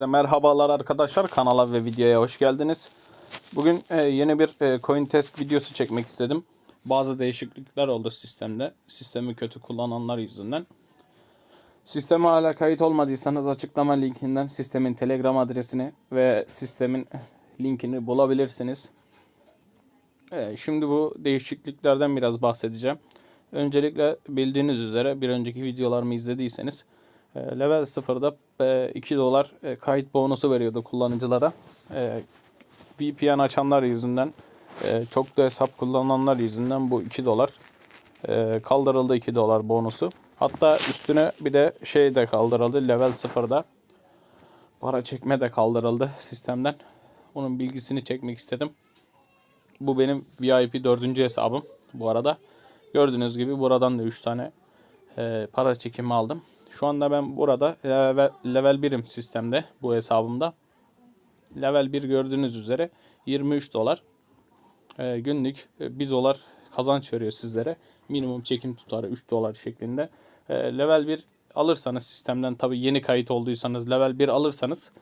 Merhabalar arkadaşlar kanala ve videoya hoş geldiniz. Bugün e, yeni bir e, coin test videosu çekmek istedim. Bazı değişiklikler oldu sistemde. Sistemi kötü kullananlar yüzünden. Sisteme hala kayıt olmadıysanız açıklama linkinden sistemin telegram adresini ve sistemin linkini bulabilirsiniz. E, şimdi bu değişikliklerden biraz bahsedeceğim. Öncelikle bildiğiniz üzere bir önceki videolarımı izlediyseniz level 0'da e, 2 dolar e, kayıt bonusu veriyordu kullanıcılara. E, VPN açanlar yüzünden e, çok da hesap kullananlar yüzünden bu 2 dolar e, kaldırıldı 2 dolar bonusu. Hatta üstüne bir de şey de kaldırıldı level 0'da para çekme de kaldırıldı sistemden. Bunun bilgisini çekmek istedim. Bu benim VIP 4. hesabım bu arada. Gördüğünüz gibi buradan da 3 tane e, para çekimi aldım. Şu anda ben burada level, level 1'im sistemde bu hesabımda. Level 1 gördüğünüz üzere 23 dolar. E, günlük e, 1 dolar kazanç veriyor sizlere. Minimum çekim tutarı 3 dolar şeklinde. E, level 1 alırsanız sistemden tabi yeni kayıt olduysanız level 1 alırsanız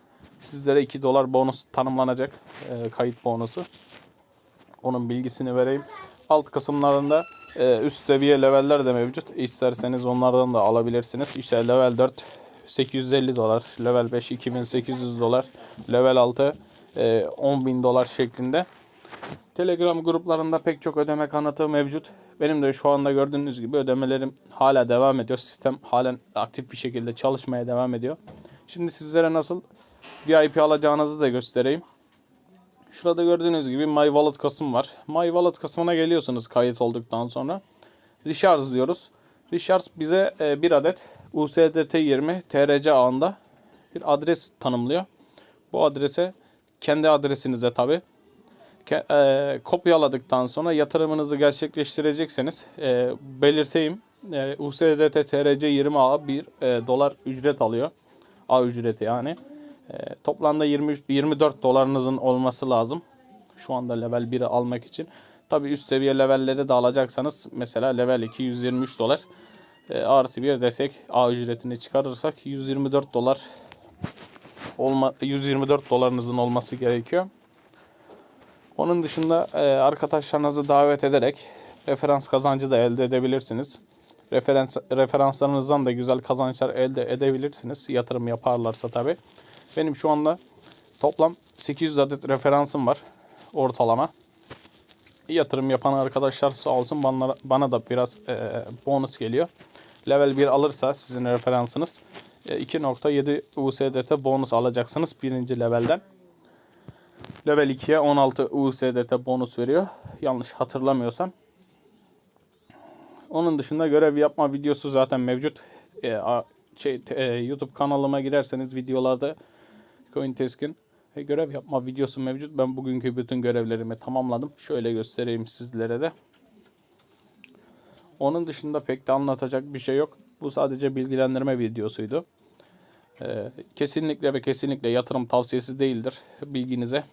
sizlere 2 dolar bonus tanımlanacak e, kayıt bonusu. Onun bilgisini vereyim. Alt kısımlarında e, üst seviye leveller de mevcut. İsterseniz onlardan da alabilirsiniz. İşte level 4 850 dolar, level 5 2800 dolar, level 6 e, 10.000 dolar şeklinde. Telegram gruplarında pek çok ödeme kanıtı mevcut. Benim de şu anda gördüğünüz gibi ödemelerim hala devam ediyor. Sistem halen aktif bir şekilde çalışmaya devam ediyor. Şimdi sizlere nasıl VIP alacağınızı da göstereyim. Şurada gördüğünüz gibi My Wallet kısmı var. My Wallet kısmına geliyorsunuz kayıt olduktan sonra. Recharge diyoruz. Recharge bize e, bir adet USDT20 TRC ağında bir adres tanımlıyor. Bu adrese kendi adresinize tabi e, kopyaladıktan sonra yatırımınızı gerçekleştirecekseniz e, belirteyim. USDT TRC 20 ağ 1 e, dolar ücret alıyor. A ücreti yani. E, toplamda 23 24 dolarınızın olması lazım. Şu anda level 1'i almak için. Tabi üst seviye levelleri de alacaksanız mesela level 2 123 dolar. E, artı bir desek A ücretini çıkarırsak 124 dolar olma 124 dolarınızın olması gerekiyor. Onun dışında e, arkadaşlarınızı davet ederek referans kazancı da elde edebilirsiniz. Referans referanslarınızdan da güzel kazançlar elde edebilirsiniz. Yatırım yaparlarsa tabi. Benim şu anda toplam 800 adet referansım var ortalama. Yatırım yapan arkadaşlar sağ olsun bana, bana da biraz e, bonus geliyor. Level 1 alırsa sizin referansınız e, 2.7 USDT bonus alacaksınız birinci levelden. Level 2'ye 16 USDT bonus veriyor. Yanlış hatırlamıyorsam. Onun dışında görev yapma videosu zaten mevcut. E, a, şey, e, YouTube kanalıma girerseniz videolarda CoinTesk'in e, görev yapma videosu mevcut. Ben bugünkü bütün görevlerimi tamamladım. Şöyle göstereyim sizlere de. Onun dışında pek de anlatacak bir şey yok. Bu sadece bilgilendirme videosuydu. Ee, kesinlikle ve kesinlikle yatırım tavsiyesi değildir. Bilginize.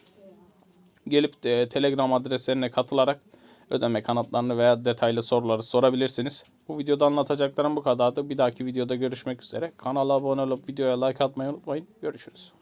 Gelip de Telegram adreslerine katılarak ödeme kanıtlarını veya detaylı soruları sorabilirsiniz. Bu videoda anlatacaklarım bu kadardı. Bir dahaki videoda görüşmek üzere. Kanala abone olup videoya like atmayı unutmayın. Görüşürüz.